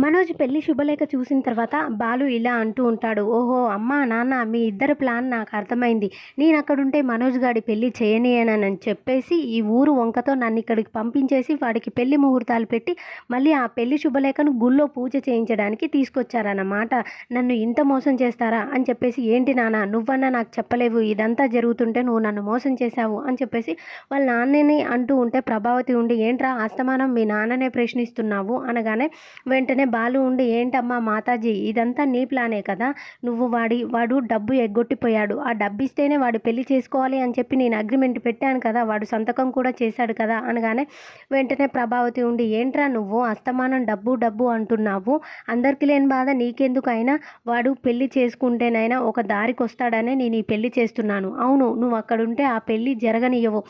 మనోజ్ పెళ్ళి శుభలేఖ చూసిన తర్వాత బాలు ఇలా అంటూ ఉంటాడు ఓహో అమ్మా నాన్న మీ ఇద్దరు ప్లాన్ నాకు అర్థమైంది. నేను అక్కడుంటే మనోజ్ గాడి పెళ్ళి చేయనియనని చెప్పేసి ఈ ఊరు వంకతో నన్ను ఇక్కడికి పంపించేసి వాడికి పెళ్ళి ముహూర్తాలు పెట్టి మళ్ళీ ఆ పెళ్ళి శుభలేఖను గుళ్ళో పూజ చేయించడానికి తీసుకొచ్చారన్నమాట. నన్ను ఇంత మోసం చేస్తారా? అని చెప్పేసి ఏంటి నాన్న నువ్వన్నా నాకు చెప్పలేవు. ఇదంతా జరుగుతుంటే నువ్వు నన్ను మోసం చేశావు. అని చెప్పేసి వాళ్ళ నాన్నని అంటూ ఉంటే ప్రభావతి ఉండి ఏంట్రా అస్తమానం మీ నాన్ననే ప్రశ్నిస్తున్నావు? అనగానే వెంటనే వెంటనే బాలు ఉండి ఏంటమ్మా మాతాజీ ఇదంతా నీ ప్లానే కదా? నువ్వు వాడి వాడు డబ్బు ఎగ్గొట్టిపోయాడు. ఆ డబ్బు ఇస్తేనే వాడు పెళ్ళి చేసుకోవాలి అని చెప్పి నేను అగ్రిమెంట్ పెట్టాను కదా వాడు సంతకం కూడా చేశాడు కదా? అనగానే వెంటనే ప్రభావతి ఉండి ఏంట్రా నువ్వు అస్తమానం డబ్బు డబ్బు అంటున్నావు? అందరికీ లేని బాధ నీకెందుకైనా? వాడు పెళ్ళి చేసుకుంటేనైనా ఒక దారికి వస్తాడనే నేను ఈ పెళ్ళి చేస్తున్నాను. అవును నువ్వు అక్కడుంటే ఆ పెళ్ళి జరగనియవు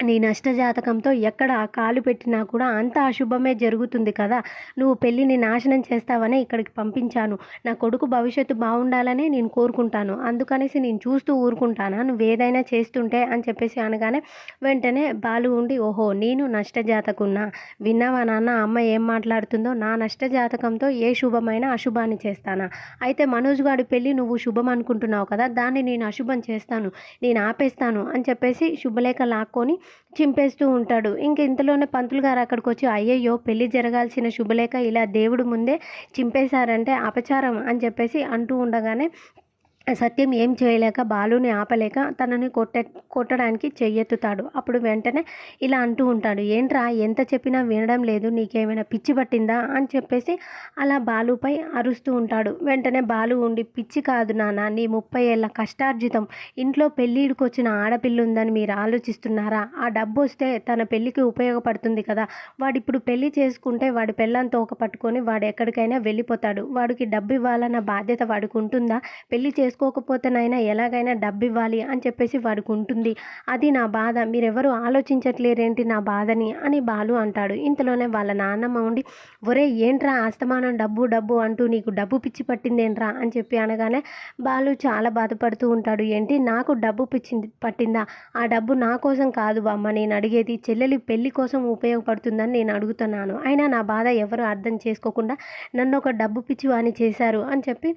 నీ నష్టజాతకంతో ఎక్కడ కాలు పెట్టినా కూడా అంత అశుభమే జరుగుతుంది కదా. నువ్వు పెళ్ళిని నాశనం చేస్తావనే ఇక్కడికి పంపించాను. నా కొడుకు భవిష్యత్తు బాగుండాలనే నేను కోరుకుంటాను. అందుకనేసి నేను చూస్తూ ఊరుకుంటానా? నువ్వు ఏదైనా చేస్తుంటే అని చెప్పేసి అనగానే వెంటనే బాలు ఉండి ఓహో నేను నష్టజాతకున్నా. విన్నావా నాన్న అమ్మ ఏం మాట్లాడుతుందో? నా నష్టజాతకంతో ఏ శుభమైనా అశుభాన్ని చేస్తానా? అయితే మనోజ్ గారి పెళ్ళి నువ్వు శుభం అనుకుంటున్నావు కదా. దాన్ని నేను అశుభం చేస్తాను. నేను ఆపేస్తాను అని చెప్పేసి శుభలేఖ లాక్కొని చింపేస్తూ ఉంటాడు. ఇంక ఇంతలోనే పంతులు గారు అక్కడికి వచ్చి అయ్యయ్యో పెళ్ళి జరగాల్సిన శుభలేఖ ఇలా దేవుడు ముందే చింపేశారంటే అపచారం అని చెప్పేసి అంటూ ఉండగానే సత్యం ఏం చేయలేక బాలుని ఆపలేక తనని కొట్ట కొట్టడానికి చెయ్యెత్తుతాడు. అప్పుడు వెంటనే ఇలా అంటూ ఉంటాడు ఏంట్రా ఎంత చెప్పినా వినడం లేదు నీకేమైనా పిచ్చి పట్టిందా? అని చెప్పేసి అలా బాలుపై అరుస్తూ ఉంటాడు. వెంటనే బాలు ఉండి పిచ్చి కాదు నాన్న నీ ముప్పై ఏళ్ళ కష్టార్జితం ఇంట్లో పెళ్ళిడికి వచ్చిన ఆడపిల్ల ఉందని మీరు ఆలోచిస్తున్నారా? ఆ డబ్బు వస్తే తన పెళ్ళికి ఉపయోగపడుతుంది కదా. వాడు ఇప్పుడు పెళ్ళి చేసుకుంటే వాడి పెళ్ళంతో ఒక పట్టుకొని వాడు ఎక్కడికైనా వెళ్ళిపోతాడు. వాడికి డబ్బు ఇవ్వాలన్న బాధ్యత వాడికి ఉంటుందా? పెళ్ళి చేసుకు చేసుకోకపోతేనైనా ఎలాగైనా డబ్బు ఇవ్వాలి అని చెప్పేసి వాడికి ఉంటుంది అది నా బాధ. మీరెవరు ఆలోచించట్లేరేంటి నా బాధని అని బాలు అంటాడు. ఇంతలోనే వాళ్ళ నాన్నమ్మ ఉండి ఒరే ఏంట్రా ఆస్తమానం డబ్బు డబ్బు అంటూ నీకు డబ్బు పిచ్చి పట్టిందేంట్రా? అని చెప్పి అనగానే బాలు చాలా బాధపడుతూ ఉంటాడు. ఏంటి నాకు డబ్బు పిచ్చింది పట్టిందా? ఆ డబ్బు నా కోసం కాదు బామ్మ. నేను అడిగేది చెల్లెలి పెళ్ళి కోసం ఉపయోగపడుతుందని నేను అడుగుతున్నాను. అయినా నా బాధ ఎవరు అర్థం చేసుకోకుండా నన్ను ఒక డబ్బు పిచ్చి వాణి చేశారు అని చెప్పి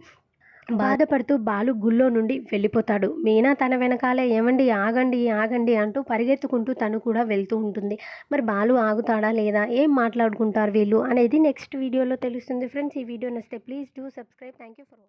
బాధపడుతూ బాలు గుళ్ళో నుండి వెళ్ళిపోతాడు. మీనా తన వెనకాలే ఏమండి ఆగండి ఆగండి అంటూ పరిగెత్తుకుంటూ తను కూడా వెళ్తూ ఉంటుంది. మరి బాలు ఆగుతాడా లేదా ఏం మాట్లాడుకుంటారు వీళ్ళు అనేది నెక్స్ట్ వీడియోలో తెలుస్తుంది. ఫ్రెండ్స్ ఈ వీడియో నచ్చితే please do subscribe. Thank you for